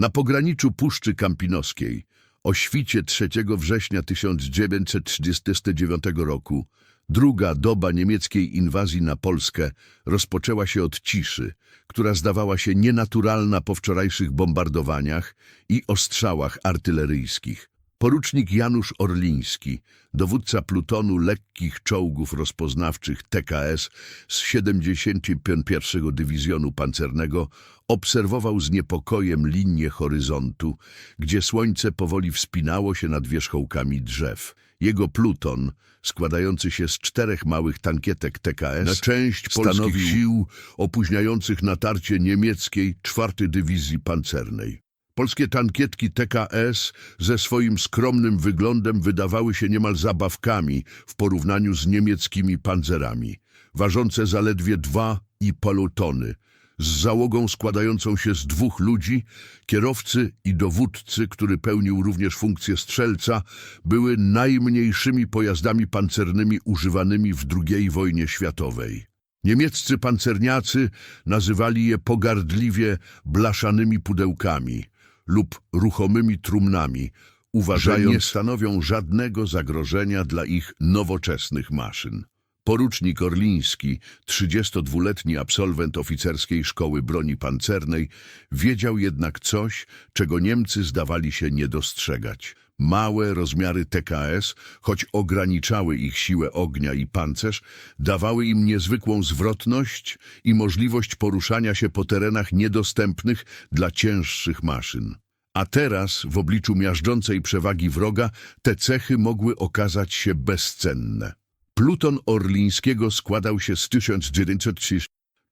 Na pograniczu Puszczy Kampinoskiej o świcie 3 września 1939 roku druga doba niemieckiej inwazji na Polskę rozpoczęła się od ciszy, która zdawała się nienaturalna po wczorajszych bombardowaniach i ostrzałach artyleryjskich. Porucznik Janusz Orliński, dowódca plutonu lekkich czołgów rozpoznawczych TKS z 71. Dywizjonu Pancernego, obserwował z niepokojem linię horyzontu, gdzie słońce powoli wspinało się nad wierzchołkami drzew. Jego pluton, składający się z czterech małych tankietek TKS, na część polskich sił opóźniających natarcie niemieckiej czwartej Dywizji Pancernej. Polskie tankietki TKS ze swoim skromnym wyglądem wydawały się niemal zabawkami w porównaniu z niemieckimi panzerami, ważące zaledwie 2,5 tony, z załogą składającą się z dwóch ludzi, kierowcy i dowódcy, który pełnił również funkcję strzelca, były najmniejszymi pojazdami pancernymi używanymi w II wojnie światowej. Niemieccy pancerniacy nazywali je pogardliwie blaszanymi pudełkami lub ruchomymi trumnami, uważając, że nie stanowią żadnego zagrożenia dla ich nowoczesnych maszyn. Porucznik Orliński, 32-letni absolwent oficerskiej szkoły broni pancernej, wiedział jednak coś, czego Niemcy zdawali się nie dostrzegać. Małe rozmiary TKS, choć ograniczały ich siłę ognia i pancerz, dawały im niezwykłą zwrotność i możliwość poruszania się po terenach niedostępnych dla cięższych maszyn. A teraz, w obliczu miażdżącej przewagi wroga, te cechy mogły okazać się bezcenne. Pluton Orlińskiego składał się z 1903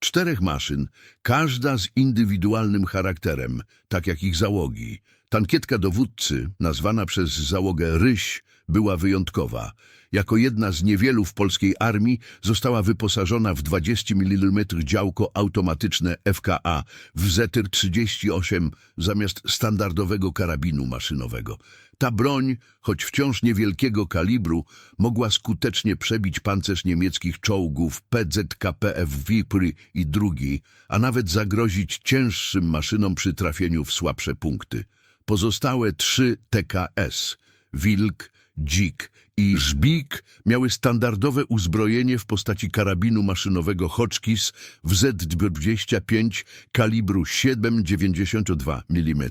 czterech maszyn, każda z indywidualnym charakterem, tak jak ich załogi. Tankietka dowódcy, nazwana przez załogę Ryś, była wyjątkowa. Jako jedna z niewielu w polskiej armii została wyposażona w 20 mm działko automatyczne FKA w Zetyr 38 zamiast standardowego karabinu maszynowego. Ta broń, choć wciąż niewielkiego kalibru, mogła skutecznie przebić pancerz niemieckich czołgów PZKPF Wipry i drugi, a nawet zagrozić cięższym maszynom przy trafieniu w słabsze punkty. Pozostałe trzy TKS, Wilk, Dzik i Żbik miały standardowe uzbrojenie w postaci karabinu maszynowego Hotchkiss w Z-25 kalibru 7,92 mm.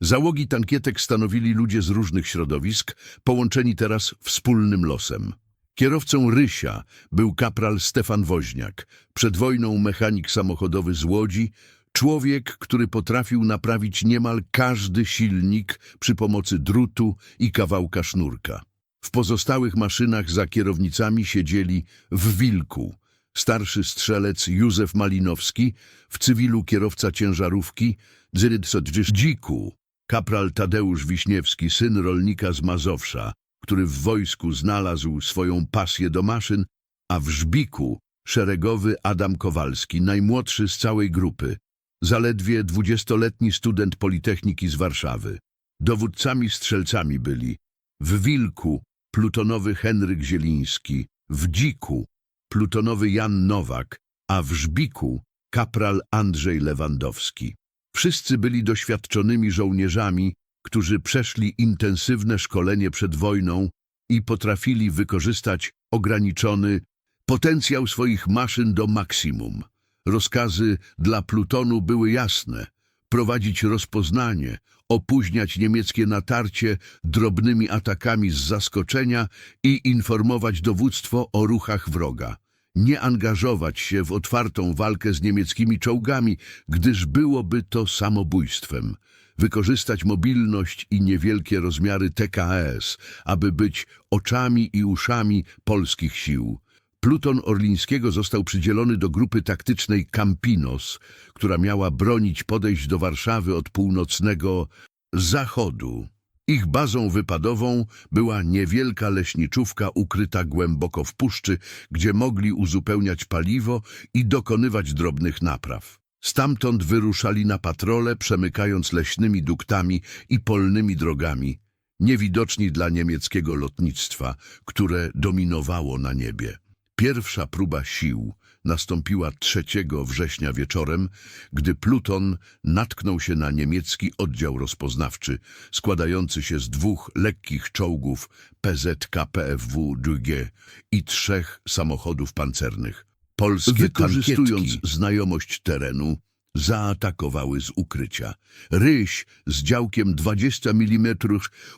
Załogi tankietek stanowili ludzie z różnych środowisk, połączeni teraz wspólnym losem. Kierowcą Rysia był kapral Stefan Woźniak, przed wojną mechanik samochodowy z Łodzi, człowiek, który potrafił naprawić niemal każdy silnik przy pomocy drutu i kawałka sznurka. W pozostałych maszynach za kierownicami siedzieli w Wilku starszy strzelec Józef Malinowski, w cywilu kierowca ciężarówki Dziku, kapral Tadeusz Wiśniewski, syn rolnika z Mazowsza, który w wojsku znalazł swoją pasję do maszyn, a w Żbiku szeregowy Adam Kowalski, najmłodszy z całej grupy, zaledwie dwudziestoletni student Politechniki z Warszawy. Dowódcami strzelcami byli w Wilku plutonowy Henryk Zieliński, w Dziku plutonowy Jan Nowak, a w Żbiku kapral Andrzej Lewandowski. Wszyscy byli doświadczonymi żołnierzami, którzy przeszli intensywne szkolenie przed wojną i potrafili wykorzystać ograniczony potencjał swoich maszyn do maksimum. Rozkazy dla plutonu były jasne. Prowadzić rozpoznanie, opóźniać niemieckie natarcie drobnymi atakami z zaskoczenia i informować dowództwo o ruchach wroga. Nie angażować się w otwartą walkę z niemieckimi czołgami, gdyż byłoby to samobójstwem. Wykorzystać mobilność i niewielkie rozmiary TKS, aby być oczami i uszami polskich sił. Pluton Orlińskiego został przydzielony do grupy taktycznej Campinos, która miała bronić podejść do Warszawy od północnego zachodu. Ich bazą wypadową była niewielka leśniczówka ukryta głęboko w puszczy, gdzie mogli uzupełniać paliwo i dokonywać drobnych napraw. Stamtąd wyruszali na patrole, przemykając leśnymi duktami i polnymi drogami, niewidoczni dla niemieckiego lotnictwa, które dominowało na niebie. Pierwsza próba sił nastąpiła 3 września wieczorem, gdy Pluton natknął się na niemiecki oddział rozpoznawczy składający się z dwóch lekkich czołgów PZK-PFW-DG i trzech samochodów pancernych. Polskie Wykorzystując tankietki znajomość terenu, zaatakowały z ukrycia. Ryś z działkiem 20 mm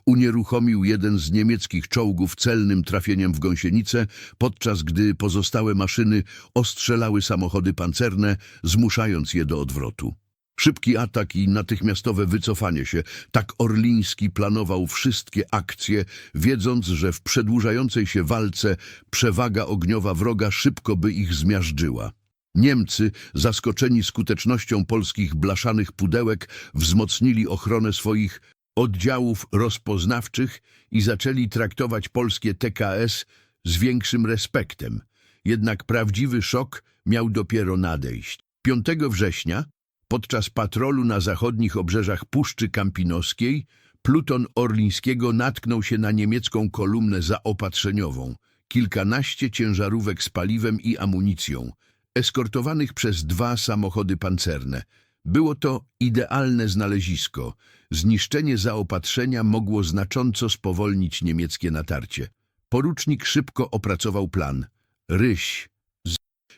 unieruchomił jeden z niemieckich czołgów celnym trafieniem w gąsienicę, podczas gdy pozostałe maszyny ostrzelały samochody pancerne, zmuszając je do odwrotu. Szybki atak i natychmiastowe wycofanie się. Tak Orliński planował wszystkie akcje, wiedząc, że w przedłużającej się walce przewaga ogniowa wroga szybko by ich zmiażdżyła. Niemcy, zaskoczeni skutecznością polskich blaszanych pudełek, wzmocnili ochronę swoich oddziałów rozpoznawczych i zaczęli traktować polskie TKS z większym respektem. Jednak prawdziwy szok miał dopiero nadejść. 5 września, podczas patrolu na zachodnich obrzeżach Puszczy Kampinoskiej, pluton Orlińskiego natknął się na niemiecką kolumnę zaopatrzeniową, kilkanaście ciężarówek z paliwem i amunicją, eskortowanych przez dwa samochody pancerne. Było to idealne znalezisko. Zniszczenie zaopatrzenia mogło znacząco spowolnić niemieckie natarcie. Porucznik szybko opracował plan. Ryś z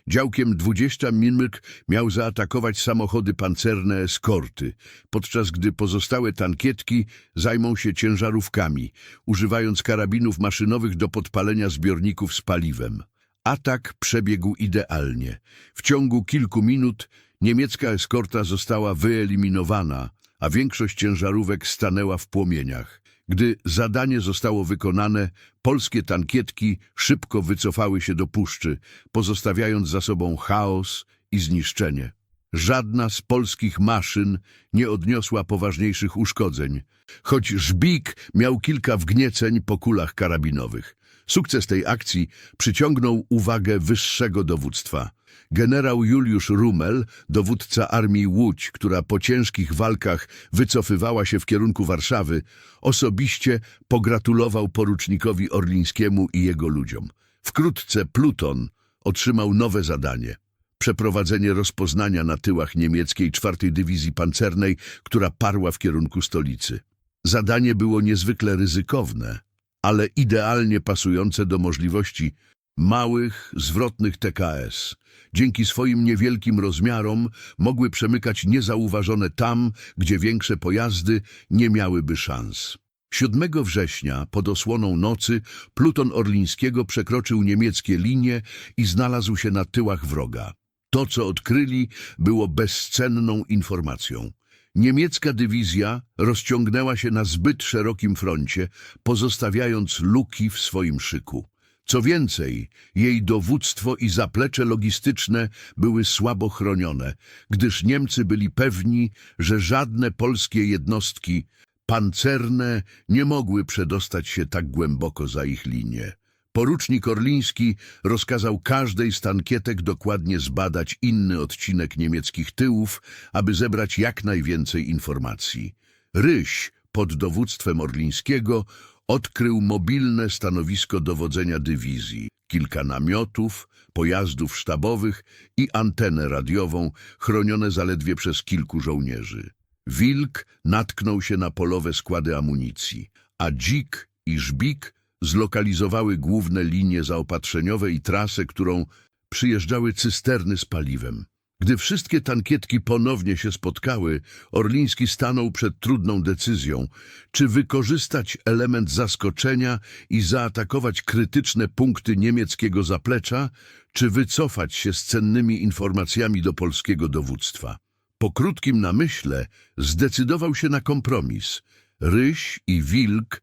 działkiem 20 mm miał zaatakować samochody pancerne eskorty, podczas gdy pozostałe tankietki zajmą się ciężarówkami, używając karabinów maszynowych do podpalenia zbiorników z paliwem. Atak przebiegł idealnie. W ciągu kilku minut niemiecka eskorta została wyeliminowana, a większość ciężarówek stanęła w płomieniach. Gdy zadanie zostało wykonane, polskie tankietki szybko wycofały się do puszczy, pozostawiając za sobą chaos i zniszczenie. Żadna z polskich maszyn nie odniosła poważniejszych uszkodzeń, choć Żbik miał kilka wgnieceń po kulach karabinowych. Sukces tej akcji przyciągnął uwagę wyższego dowództwa. Generał Juliusz Rumel, dowódca armii Łódź, która po ciężkich walkach wycofywała się w kierunku Warszawy, osobiście pogratulował porucznikowi Orlińskiemu i jego ludziom. Wkrótce Pluton otrzymał nowe zadanie przeprowadzenie rozpoznania na tyłach niemieckiej czwartej Dywizji Pancernej, która parła w kierunku stolicy. Zadanie było niezwykle ryzykowne, ale idealnie pasujące do możliwości małych, zwrotnych TKS. Dzięki swoim niewielkim rozmiarom mogły przemykać niezauważone tam, gdzie większe pojazdy nie miałyby szans. 7 września, pod osłoną nocy, pluton Orlińskiego przekroczył niemieckie linie i znalazł się na tyłach wroga. To, co odkryli, było bezcenną informacją. Niemiecka dywizja rozciągnęła się na zbyt szerokim froncie, pozostawiając luki w swoim szyku. Co więcej, jej dowództwo i zaplecze logistyczne były słabo chronione, gdyż Niemcy byli pewni, że żadne polskie jednostki pancerne nie mogły przedostać się tak głęboko za ich linię. Porucznik Orliński rozkazał każdej z tankietek dokładnie zbadać inny odcinek niemieckich tyłów, aby zebrać jak najwięcej informacji. Ryś pod dowództwem Orlińskiego odkrył mobilne stanowisko dowodzenia dywizji, kilka namiotów, pojazdów sztabowych i antenę radiową chronione zaledwie przez kilku żołnierzy. Wilk natknął się na polowe składy amunicji, a dzik i żbik zlokalizowały główne linie zaopatrzeniowe i trasę, którą przyjeżdżały cysterny z paliwem. Gdy wszystkie tankietki ponownie się spotkały, Orliński stanął przed trudną decyzją, czy wykorzystać element zaskoczenia i zaatakować krytyczne punkty niemieckiego zaplecza, czy wycofać się z cennymi informacjami do polskiego dowództwa. Po krótkim namyśle zdecydował się na kompromis. Ryś i Wilk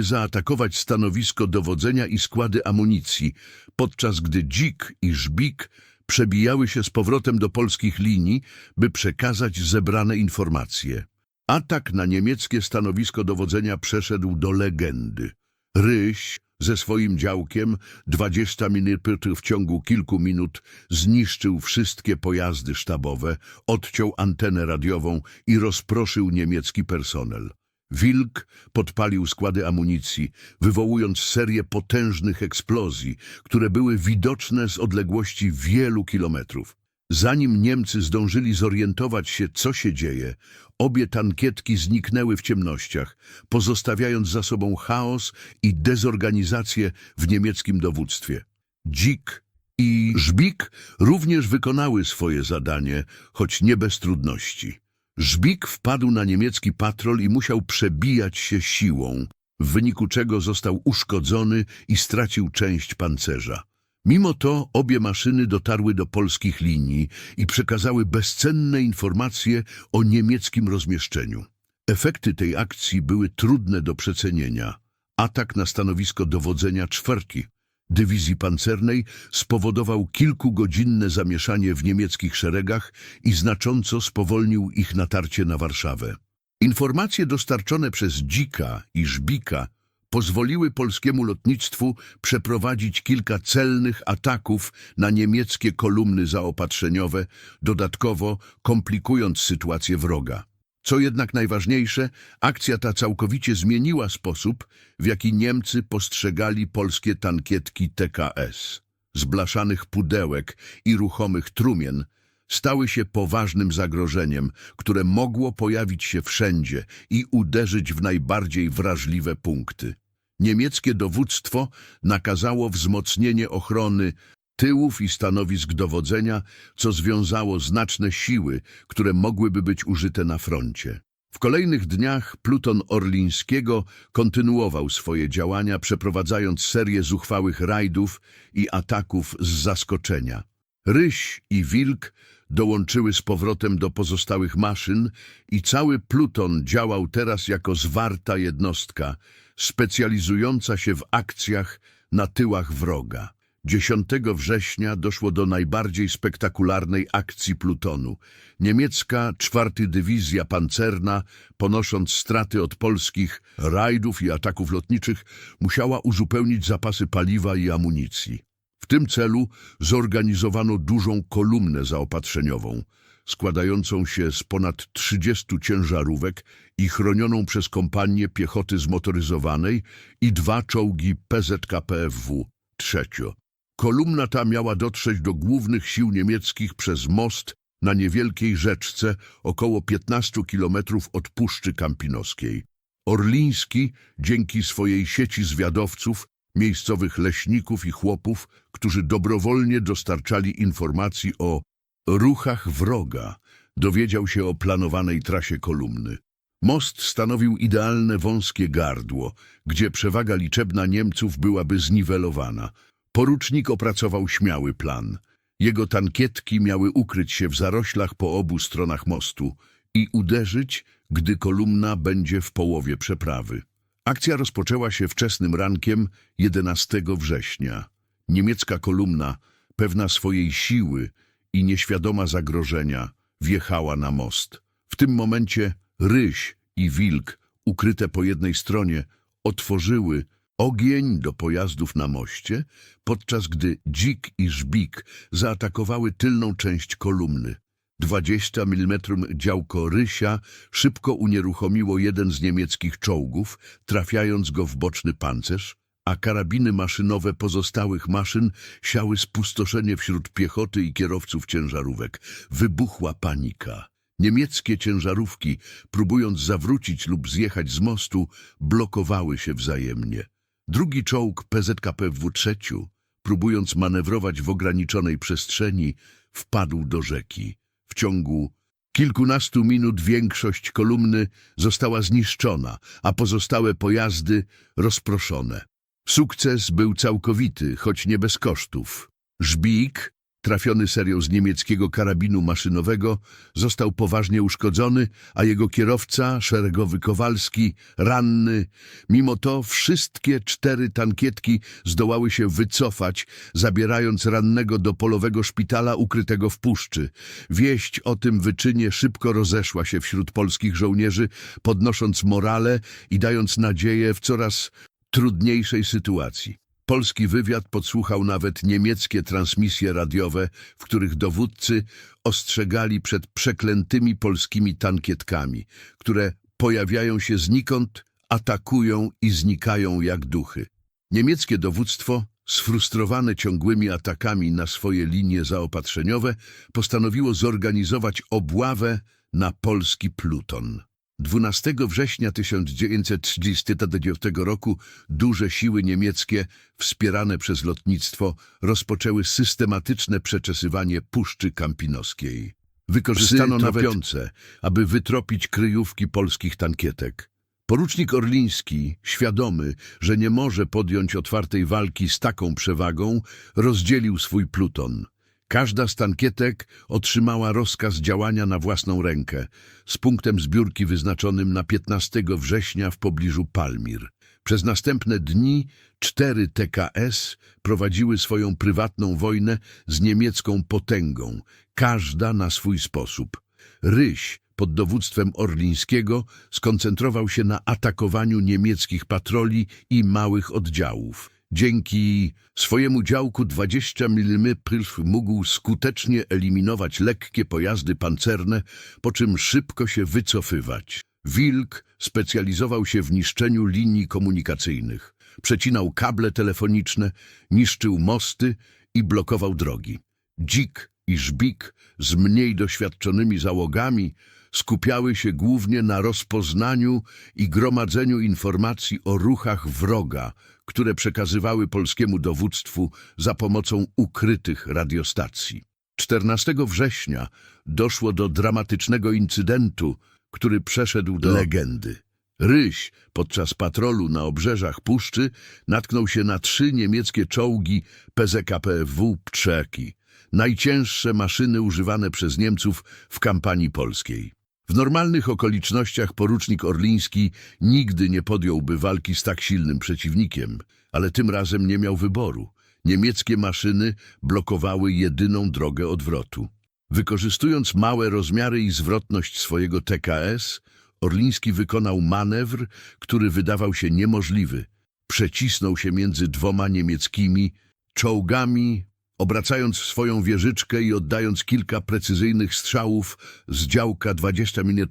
zaatakować stanowisko dowodzenia i składy amunicji, podczas gdy Dzik i Żbik przebijały się z powrotem do polskich linii, by przekazać zebrane informacje. Atak na niemieckie stanowisko dowodzenia przeszedł do legendy. Ryś ze swoim działkiem 20 minut w ciągu kilku minut zniszczył wszystkie pojazdy sztabowe, odciął antenę radiową i rozproszył niemiecki personel. Wilk podpalił składy amunicji, wywołując serię potężnych eksplozji, które były widoczne z odległości wielu kilometrów. Zanim Niemcy zdążyli zorientować się, co się dzieje, obie tankietki zniknęły w ciemnościach, pozostawiając za sobą chaos i dezorganizację w niemieckim dowództwie. Dzik i Żbik również wykonały swoje zadanie, choć nie bez trudności. Żbik wpadł na niemiecki patrol i musiał przebijać się siłą, w wyniku czego został uszkodzony i stracił część pancerza. Mimo to obie maszyny dotarły do polskich linii i przekazały bezcenne informacje o niemieckim rozmieszczeniu. Efekty tej akcji były trudne do przecenienia. Atak na stanowisko dowodzenia czwarki dywizji pancernej spowodował kilkugodzinne zamieszanie w niemieckich szeregach i znacząco spowolnił ich natarcie na Warszawę. Informacje dostarczone przez Dzika i Żbika pozwoliły polskiemu lotnictwu przeprowadzić kilka celnych ataków na niemieckie kolumny zaopatrzeniowe, dodatkowo komplikując sytuację wroga. Co jednak najważniejsze, akcja ta całkowicie zmieniła sposób, w jaki Niemcy postrzegali polskie tankietki TKS. Z blaszanych pudełek i ruchomych trumien stały się poważnym zagrożeniem, które mogło pojawić się wszędzie i uderzyć w najbardziej wrażliwe punkty. Niemieckie dowództwo nakazało wzmocnienie ochrony tyłów i stanowisk dowodzenia, co związało znaczne siły, które mogłyby być użyte na froncie. W kolejnych dniach pluton Orlińskiego kontynuował swoje działania, przeprowadzając serię zuchwałych rajdów i ataków z zaskoczenia. Ryś i Wilk dołączyły z powrotem do pozostałych maszyn i cały pluton działał teraz jako zwarta jednostka, specjalizująca się w akcjach na tyłach wroga. 10 września doszło do najbardziej spektakularnej akcji plutonu. Niemiecka czwarty dywizja pancerna, ponosząc straty od polskich rajdów i ataków lotniczych, musiała uzupełnić zapasy paliwa i amunicji. W tym celu zorganizowano dużą kolumnę zaopatrzeniową, składającą się z ponad 30 ciężarówek i chronioną przez kompanię piechoty zmotoryzowanej i dwa czołgi PZKPFW trzecio. Kolumna ta miała dotrzeć do głównych sił niemieckich przez most na niewielkiej rzeczce około 15 kilometrów od Puszczy Kampinoskiej. Orliński, dzięki swojej sieci zwiadowców, miejscowych leśników i chłopów, którzy dobrowolnie dostarczali informacji o ruchach wroga, dowiedział się o planowanej trasie kolumny. Most stanowił idealne wąskie gardło, gdzie przewaga liczebna Niemców byłaby zniwelowana. Porucznik opracował śmiały plan. Jego tankietki miały ukryć się w zaroślach po obu stronach mostu i uderzyć, gdy kolumna będzie w połowie przeprawy. Akcja rozpoczęła się wczesnym rankiem 11 września. Niemiecka kolumna, pewna swojej siły i nieświadoma zagrożenia, wjechała na most. W tym momencie ryś i wilk, ukryte po jednej stronie, otworzyły ogień do pojazdów na moście, podczas gdy dzik i żbik zaatakowały tylną część kolumny. 20 mm działko Rysia szybko unieruchomiło jeden z niemieckich czołgów, trafiając go w boczny pancerz, a karabiny maszynowe pozostałych maszyn siały spustoszenie wśród piechoty i kierowców ciężarówek. Wybuchła panika. Niemieckie ciężarówki, próbując zawrócić lub zjechać z mostu, blokowały się wzajemnie. Drugi czołg PZKPW trzeciu, próbując manewrować w ograniczonej przestrzeni, wpadł do rzeki. W ciągu kilkunastu minut większość kolumny została zniszczona, a pozostałe pojazdy rozproszone. Sukces był całkowity, choć nie bez kosztów. Żbik, trafiony serią z niemieckiego karabinu maszynowego, został poważnie uszkodzony, a jego kierowca, szeregowy Kowalski, ranny. Mimo to wszystkie cztery tankietki zdołały się wycofać, zabierając rannego do polowego szpitala ukrytego w puszczy. Wieść o tym wyczynie szybko rozeszła się wśród polskich żołnierzy, podnosząc morale i dając nadzieję w coraz trudniejszej sytuacji. Polski wywiad podsłuchał nawet niemieckie transmisje radiowe, w których dowódcy ostrzegali przed przeklętymi polskimi tankietkami, które pojawiają się znikąd, atakują i znikają jak duchy. Niemieckie dowództwo, sfrustrowane ciągłymi atakami na swoje linie zaopatrzeniowe, postanowiło zorganizować obławę na polski pluton. 12 września 1939 roku duże siły niemieckie, wspierane przez lotnictwo, rozpoczęły systematyczne przeczesywanie Puszczy Kampinoskiej. Wykorzystano napiące, aby wytropić kryjówki polskich tankietek. Porucznik Orliński, świadomy, że nie może podjąć otwartej walki z taką przewagą, rozdzielił swój pluton. Każda z tankietek otrzymała rozkaz działania na własną rękę, z punktem zbiórki wyznaczonym na 15 września w pobliżu Palmir. Przez następne dni cztery TKS prowadziły swoją prywatną wojnę z niemiecką potęgą, każda na swój sposób. Ryś pod dowództwem Orlińskiego skoncentrował się na atakowaniu niemieckich patroli i małych oddziałów. Dzięki swojemu działku 20 mm mógł skutecznie eliminować lekkie pojazdy pancerne, po czym szybko się wycofywać. Wilk specjalizował się w niszczeniu linii komunikacyjnych. Przecinał kable telefoniczne, niszczył mosty i blokował drogi. Dzik i Żbik z mniej doświadczonymi załogami skupiały się głównie na rozpoznaniu i gromadzeniu informacji o ruchach wroga, które przekazywały polskiemu dowództwu za pomocą ukrytych radiostacji. 14 września doszło do dramatycznego incydentu, który przeszedł do legendy. Ryś podczas patrolu na obrzeżach puszczy natknął się na trzy niemieckie czołgi PZKPW Ptrzeki, najcięższe maszyny używane przez Niemców w kampanii polskiej. W normalnych okolicznościach porucznik Orliński nigdy nie podjąłby walki z tak silnym przeciwnikiem, ale tym razem nie miał wyboru. Niemieckie maszyny blokowały jedyną drogę odwrotu. Wykorzystując małe rozmiary i zwrotność swojego TKS, Orliński wykonał manewr, który wydawał się niemożliwy. Przecisnął się między dwoma niemieckimi czołgami, obracając swoją wieżyczkę i oddając kilka precyzyjnych strzałów z działka 20 mm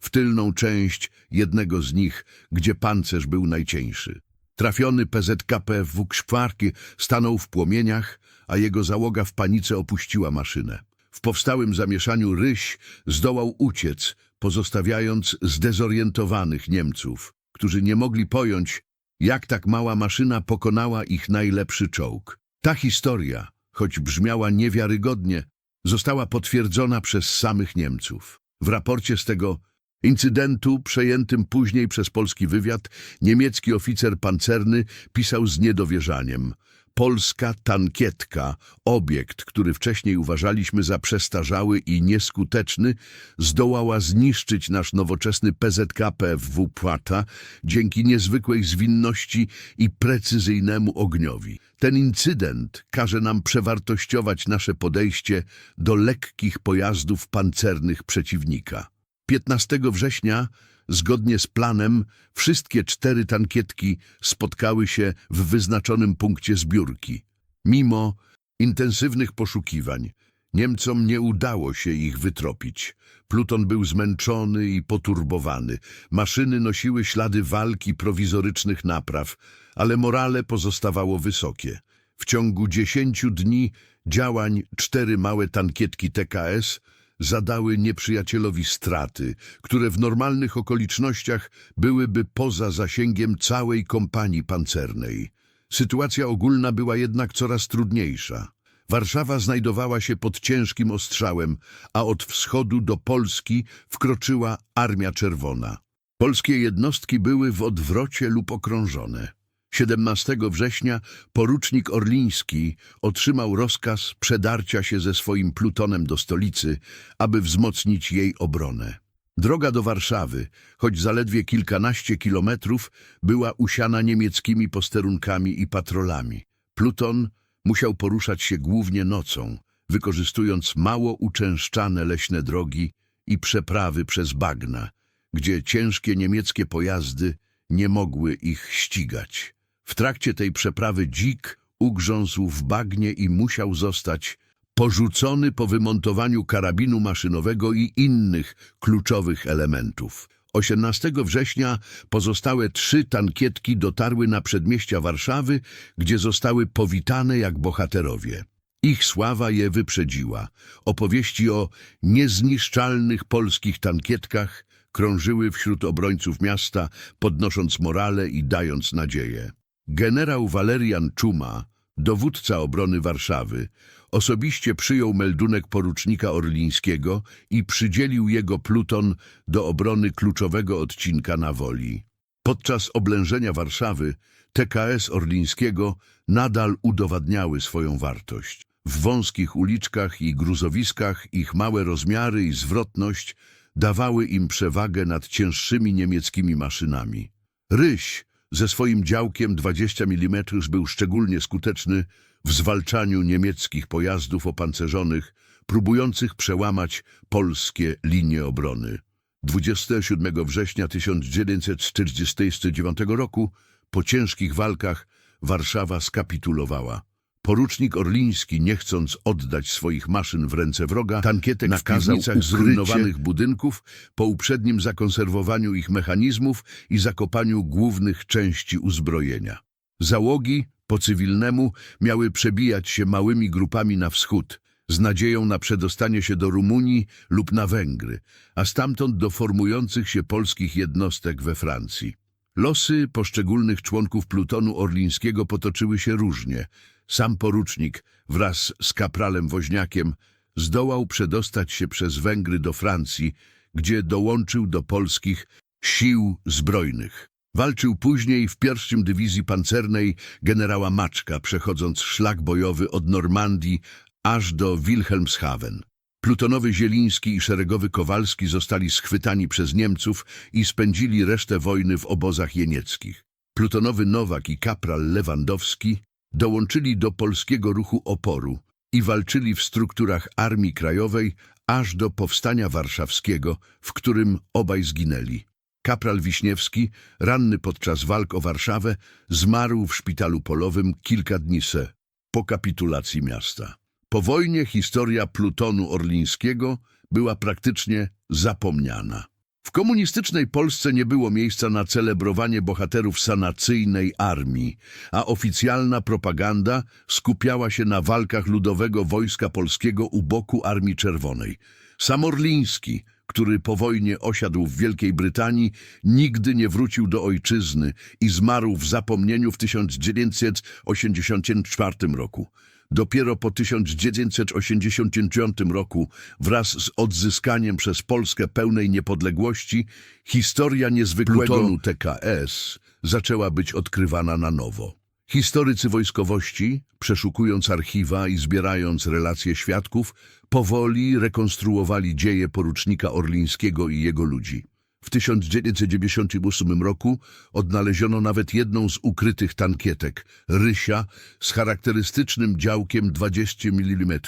w tylną część jednego z nich, gdzie pancerz był najcieńszy. Trafiony PZKP w Wukszwarki stanął w płomieniach, a jego załoga w panice opuściła maszynę. W powstałym zamieszaniu Ryś zdołał uciec, pozostawiając zdezorientowanych Niemców, którzy nie mogli pojąć, jak tak mała maszyna pokonała ich najlepszy czołg. Ta historia, choć brzmiała niewiarygodnie, została potwierdzona przez samych Niemców. W raporcie z tego incydentu, przejętym później przez polski wywiad, niemiecki oficer pancerny pisał z niedowierzaniem. Polska tankietka, obiekt, który wcześniej uważaliśmy za przestarzały i nieskuteczny, zdołała zniszczyć nasz nowoczesny PZKP w Płata dzięki niezwykłej zwinności i precyzyjnemu ogniowi. Ten incydent każe nam przewartościować nasze podejście do lekkich pojazdów pancernych przeciwnika. 15 września, zgodnie z planem, wszystkie cztery tankietki spotkały się w wyznaczonym punkcie zbiórki. Mimo intensywnych poszukiwań, Niemcom nie udało się ich wytropić. Pluton był zmęczony i poturbowany. Maszyny nosiły ślady walki prowizorycznych napraw, ale morale pozostawało wysokie. W ciągu dziesięciu dni działań cztery małe tankietki TKS zadały nieprzyjacielowi straty, które w normalnych okolicznościach byłyby poza zasięgiem całej kompanii pancernej. Sytuacja ogólna była jednak coraz trudniejsza. Warszawa znajdowała się pod ciężkim ostrzałem, a od wschodu do Polski wkroczyła Armia Czerwona. Polskie jednostki były w odwrocie lub okrążone. 17 września porucznik Orliński otrzymał rozkaz przedarcia się ze swoim plutonem do stolicy, aby wzmocnić jej obronę. Droga do Warszawy, choć zaledwie kilkanaście kilometrów, była usiana niemieckimi posterunkami i patrolami. Pluton musiał poruszać się głównie nocą, wykorzystując mało uczęszczane leśne drogi i przeprawy przez bagna, gdzie ciężkie niemieckie pojazdy nie mogły ich ścigać. W trakcie tej przeprawy dzik ugrzązł w bagnie i musiał zostać porzucony po wymontowaniu karabinu maszynowego i innych kluczowych elementów. 18 września pozostałe trzy tankietki dotarły na przedmieścia Warszawy, gdzie zostały powitane jak bohaterowie. Ich sława je wyprzedziła. Opowieści o niezniszczalnych polskich tankietkach krążyły wśród obrońców miasta, podnosząc morale i dając nadzieję. Generał Walerian Czuma, dowódca obrony Warszawy, osobiście przyjął meldunek porucznika Orlińskiego i przydzielił jego pluton do obrony kluczowego odcinka na Woli. Podczas oblężenia Warszawy TKS Orlińskiego nadal udowadniały swoją wartość. W wąskich uliczkach i gruzowiskach ich małe rozmiary i zwrotność dawały im przewagę nad cięższymi niemieckimi maszynami. Ryś ze swoim działkiem 20 mm był szczególnie skuteczny w zwalczaniu niemieckich pojazdów opancerzonych próbujących przełamać polskie linie obrony. 27 września 1949 roku po ciężkich walkach Warszawa skapitulowała. Porucznik Orliński, nie chcąc oddać swoich maszyn w ręce wroga, tankietek nakazał w piwnicach zrujnowanych budynków po uprzednim zakonserwowaniu ich mechanizmów i zakopaniu głównych części uzbrojenia. Załogi po cywilnemu miały przebijać się małymi grupami na wschód, z nadzieją na przedostanie się do Rumunii lub na Węgry, a stamtąd do formujących się polskich jednostek we Francji. Losy poszczególnych członków plutonu orlińskiego potoczyły się różnie. Sam porucznik wraz z kapralem Woźniakiem zdołał przedostać się przez Węgry do Francji, gdzie dołączył do polskich sił zbrojnych. Walczył później w pierwszym dywizji pancernej generała Maczka, przechodząc szlak bojowy od Normandii aż do Wilhelmshaven. Plutonowy Zieliński i szeregowy Kowalski zostali schwytani przez Niemców i spędzili resztę wojny w obozach jenieckich. Plutonowy Nowak i kapral Lewandowski dołączyli do polskiego ruchu oporu i walczyli w strukturach Armii Krajowej aż do powstania warszawskiego, w którym obaj zginęli. Kapral Wiśniewski, ranny podczas walk o Warszawę, zmarł w szpitalu polowym kilka dni se po kapitulacji miasta. Po wojnie historia plutonu orlińskiego była praktycznie zapomniana. W komunistycznej Polsce nie było miejsca na celebrowanie bohaterów sanacyjnej armii, a oficjalna propaganda skupiała się na walkach Ludowego Wojska Polskiego u boku Armii Czerwonej. Sam Orliński, który po wojnie osiadł w Wielkiej Brytanii, nigdy nie wrócił do ojczyzny i zmarł w zapomnieniu w 1984 roku. Dopiero po 1989 roku, wraz z odzyskaniem przez Polskę pełnej niepodległości, historia niezwykłego plutonu TKS zaczęła być odkrywana na nowo. Historycy wojskowości, przeszukując archiwa i zbierając relacje świadków, powoli rekonstruowali dzieje porucznika Orlińskiego i jego ludzi. W 1998 roku odnaleziono nawet jedną z ukrytych tankietek, Rysia, z charakterystycznym działkiem 20 mm.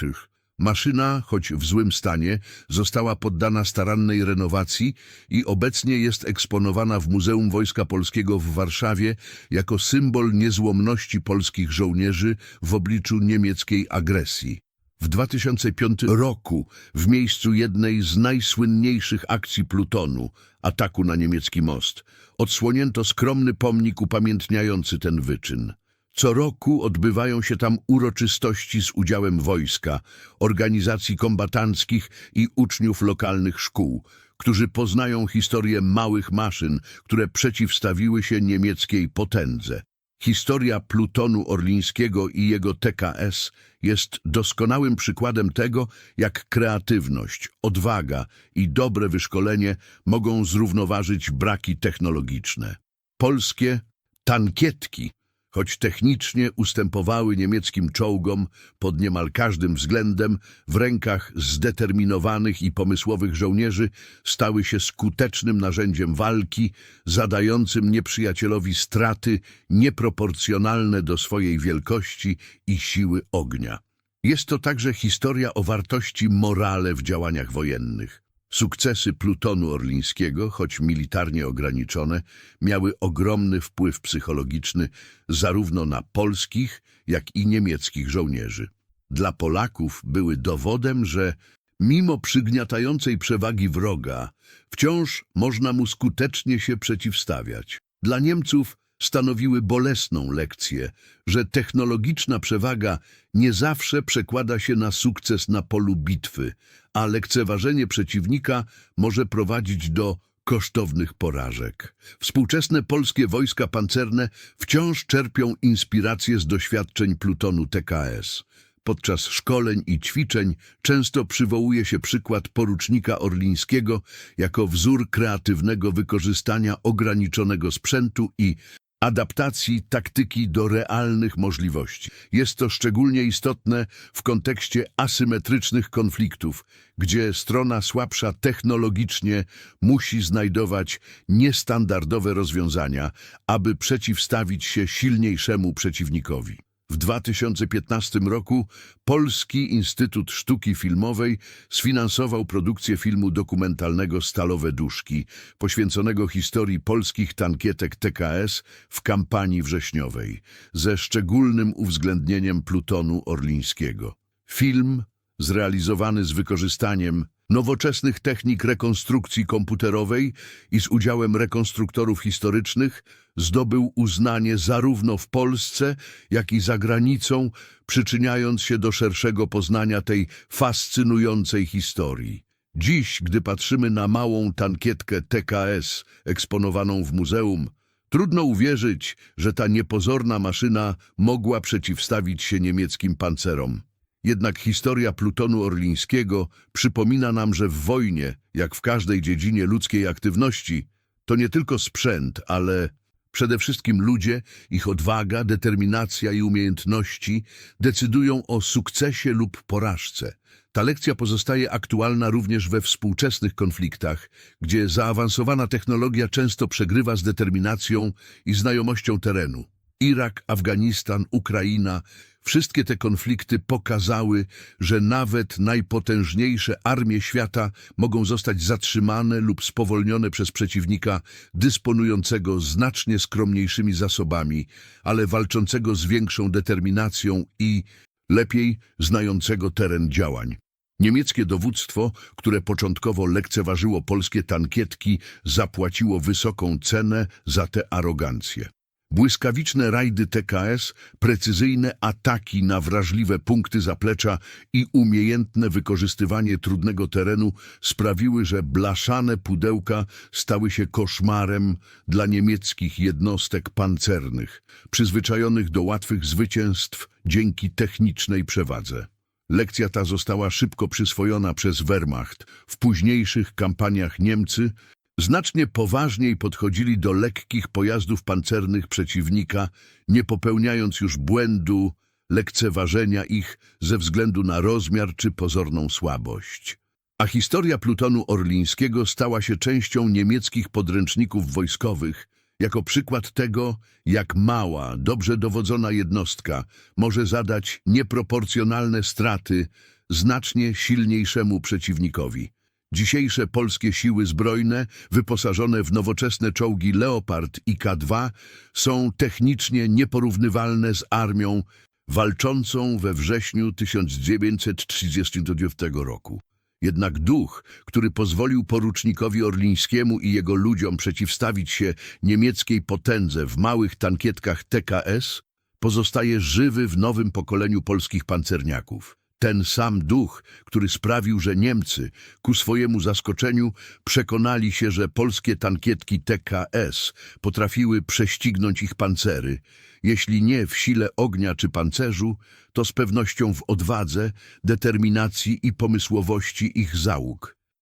Maszyna, choć w złym stanie, została poddana starannej renowacji i obecnie jest eksponowana w Muzeum Wojska Polskiego w Warszawie jako symbol niezłomności polskich żołnierzy w obliczu niemieckiej agresji. W 2005 roku, w miejscu jednej z najsłynniejszych akcji Plutonu, ataku na niemiecki most, odsłonięto skromny pomnik upamiętniający ten wyczyn. Co roku odbywają się tam uroczystości z udziałem wojska, organizacji kombatanckich i uczniów lokalnych szkół, którzy poznają historię małych maszyn, które przeciwstawiły się niemieckiej potędze. Historia plutonu orlińskiego i jego TKS jest doskonałym przykładem tego, jak kreatywność, odwaga i dobre wyszkolenie mogą zrównoważyć braki technologiczne. Polskie tankietki, choć technicznie ustępowały niemieckim czołgom pod niemal każdym względem, w rękach zdeterminowanych i pomysłowych żołnierzy stały się skutecznym narzędziem walki, zadającym nieprzyjacielowi straty nieproporcjonalne do swojej wielkości i siły ognia. Jest to także historia o wartości morale w działaniach wojennych. Sukcesy plutonu orlińskiego, choć militarnie ograniczone, miały ogromny wpływ psychologiczny zarówno na polskich, jak i niemieckich żołnierzy. Dla Polaków były dowodem, że Mimo przygniatającej przewagi wroga, wciąż można mu skutecznie się przeciwstawiać. Dla Niemców stanowiły bolesną lekcję, że technologiczna przewaga nie zawsze przekłada się na sukces na polu bitwy, a lekceważenie przeciwnika może prowadzić do kosztownych porażek. Współczesne polskie wojska pancerne wciąż czerpią inspirację z doświadczeń plutonu TKS. Podczas szkoleń i ćwiczeń często przywołuje się przykład porucznika orlińskiego jako wzór kreatywnego wykorzystania ograniczonego sprzętu i adaptacji taktyki do realnych możliwości. Jest to szczególnie istotne w kontekście asymetrycznych konfliktów, gdzie strona słabsza technologicznie musi znajdować niestandardowe rozwiązania, aby przeciwstawić się silniejszemu przeciwnikowi. W 2015 roku Polski Instytut Sztuki Filmowej sfinansował produkcję filmu dokumentalnego Stalowe Duszki, poświęconego historii polskich tankietek TKS w kampanii wrześniowej, ze szczególnym uwzględnieniem plutonu orlińskiego. Film, zrealizowany z wykorzystaniem nowoczesnych technik rekonstrukcji komputerowej i z udziałem rekonstruktorów historycznych, zdobył uznanie zarówno w Polsce, jak i za granicą, przyczyniając się do szerszego poznania tej fascynującej historii. Dziś, gdy patrzymy na małą tankietkę TKS eksponowaną w muzeum, trudno uwierzyć, że ta niepozorna maszyna mogła przeciwstawić się niemieckim pancerom. Jednak historia plutonu orlińskiego przypomina nam, że w wojnie, jak w każdej dziedzinie ludzkiej aktywności, to nie tylko sprzęt, ale przede wszystkim ludzie, ich odwaga, determinacja i umiejętności decydują o sukcesie lub porażce. Ta lekcja pozostaje aktualna również we współczesnych konfliktach, gdzie zaawansowana technologia często przegrywa z determinacją i znajomością terenu. Irak, Afganistan, Ukraina, wszystkie te konflikty pokazały, że nawet najpotężniejsze armie świata mogą zostać zatrzymane lub spowolnione przez przeciwnika dysponującego znacznie skromniejszymi zasobami, ale walczącego z większą determinacją i lepiej znającego teren działań. Niemieckie dowództwo, które początkowo lekceważyło polskie tankietki, zapłaciło wysoką cenę za tę arogancję. Błyskawiczne rajdy TKS, precyzyjne ataki na wrażliwe punkty zaplecza i umiejętne wykorzystywanie trudnego terenu sprawiły, że blaszane pudełka stały się koszmarem dla niemieckich jednostek pancernych, przyzwyczajonych do łatwych zwycięstw dzięki technicznej przewadze. Lekcja ta została szybko przyswojona przez Wehrmacht. W późniejszych kampaniach Niemcy Znacznie poważniej podchodzili do lekkich pojazdów pancernych przeciwnika, nie popełniając już błędu lekceważenia ich ze względu na rozmiar czy pozorną słabość. A historia plutonu orlińskiego stała się częścią niemieckich podręczników wojskowych, jako przykład tego, jak mała, dobrze dowodzona jednostka może zadać nieproporcjonalne straty znacznie silniejszemu przeciwnikowi. Dzisiejsze polskie siły zbrojne, wyposażone w nowoczesne czołgi Leopard i K2, są technicznie nieporównywalne z armią walczącą we wrześniu 1939 roku. Jednak duch, który pozwolił porucznikowi Orlińskiemu i jego ludziom przeciwstawić się niemieckiej potędze w małych tankietkach TKS, pozostaje żywy w nowym pokoleniu polskich pancerniaków. Ten sam duch, który sprawił, że Niemcy, ku swojemu zaskoczeniu, przekonali się, że polskie tankietki TKS potrafiły prześcignąć ich pancery, jeśli nie w sile ognia czy pancerzu, to z pewnością w odwadze, determinacji i pomysłowości ich załóg.